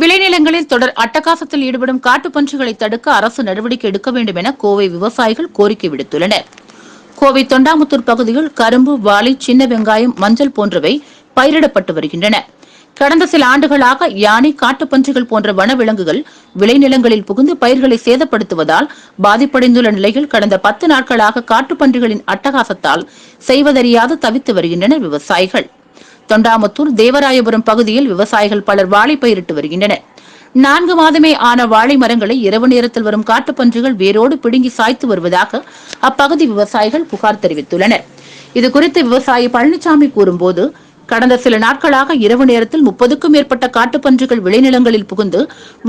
விளைநிலங்களில் தொடர் அட்டகாசத்தில் ஈடுபடும் காட்டுப்பன்றிகளை தடுக்க அரசு நடவடிக்கை எடுக்க வேண்டும் என கோவை விவசாயிகள் கோரிக்கை விடுத்துள்ளனர். கோவை தொண்டாமுத்தூர் பகுதியில் கரும்பு வாழை சின்ன வெங்காயம் மஞ்சள் போன்றவை பயிரிடப்பட்டு வருகின்றன. கடந்த சில ஆண்டுகளாக யானை காட்டுப்பன்றிகள் போன்ற வனவிலங்குகள் விளைநிலங்களில் புகுந்து பயிர்களை சேதப்படுத்துவதால் பாதிப்படைந்துள்ள நிலையில் கடந்த பத்து நாட்களாக காட்டுப்பன்றிகளின் அட்டகாசத்தால் செய்வதறியாது தவித்து வருகின்றனர் விவசாயிகள். தொண்டாமுத்தூர் தேவராயபுரம் பகுதியில் விவசாயிகள் பலர் வாழை பயிரிட்டு வருகின்றனர். நான்கு மாதமே ஆன வாழை மரங்களை இரவு நேரத்தில் வரும் காட்டுப்பன்றிகள் வேரோடு பிடுங்கி சாய்த்து வருவதாக அப்பகுதி விவசாயிகள் புகார் தெரிவித்துள்ளனர். இதுகுறித்து விவசாயி பழனிசாமி கூறும்போது கடந்த சில நாட்களாக இரவு நேரத்தில் முப்பதுக்கும் மேற்பட்ட காட்டுப்பன்றிகள் விளைநிலங்களில் புகுந்து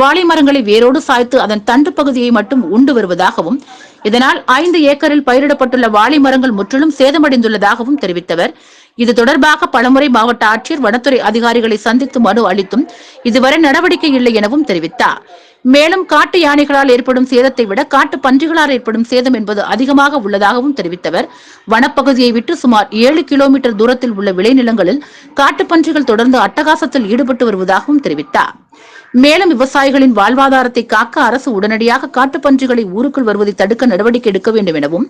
வாழை மரங்களை வேரோடு சாய்த்து அதன் தண்டு பகுதியை மட்டும் உண்டு வருவதாகவும் இதனால் ஐந்து ஏக்கரில் பயிரிடப்பட்டுள்ள வாழை மரங்கள் முற்றிலும் சேதமடைந்துள்ளதாகவும் தெரிவித்தவர். இது தொடர்பாக பலமுறை மாவட்ட ஆட்சியர் வனத்துறை அதிகாரிகளை சந்தித்து மனு அளித்தும் இதுவரை நடவடிக்கை இல்லை எனவும் தெரிவித்தார். மேலும் காட்டு யானைகளால் ஏற்படும் சேதத்தை விட காட்டு பன்றிகளால் ஏற்படும் சேதம் என்பது அதிகமாக உள்ளதாகவும் தெரிவித்தவர். வனப்பகுதியை விட்டு சுமார் ஏழு கிலோமீட்டர் தூரத்தில் உள்ள விளைநிலங்களில் காட்டுப்பன்றிகள் தொடர்ந்து அட்டகாசத்தில் ஈடுபட்டு வருவதாகவும் தெரிவித்தார். மேலும் விவசாயிகளின் வாழ்வாதாரத்தை காக்க அரசு உடனடியாக காட்டுப்பன்றிகளை ஊருக்குள் வருவதை தடுக்க நடவடிக்கை எடுக்க வேண்டும் எனவும்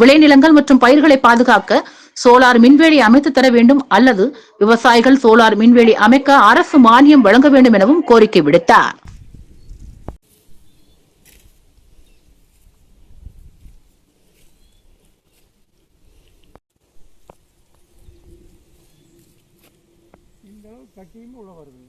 விளைநிலங்கள் மற்றும் பயிர்களை பாதுகாக்க சோலார் மின்வேலி அமைத்து தர வேண்டும் அல்லது விவசாயிகள் சோலார் மின்வேலி அமைக்க அரசு மானியம் வழங்க வேண்டும் எனவும் கோரிக்கை விடுத்தார். கட்டியும் உள்ள வருது.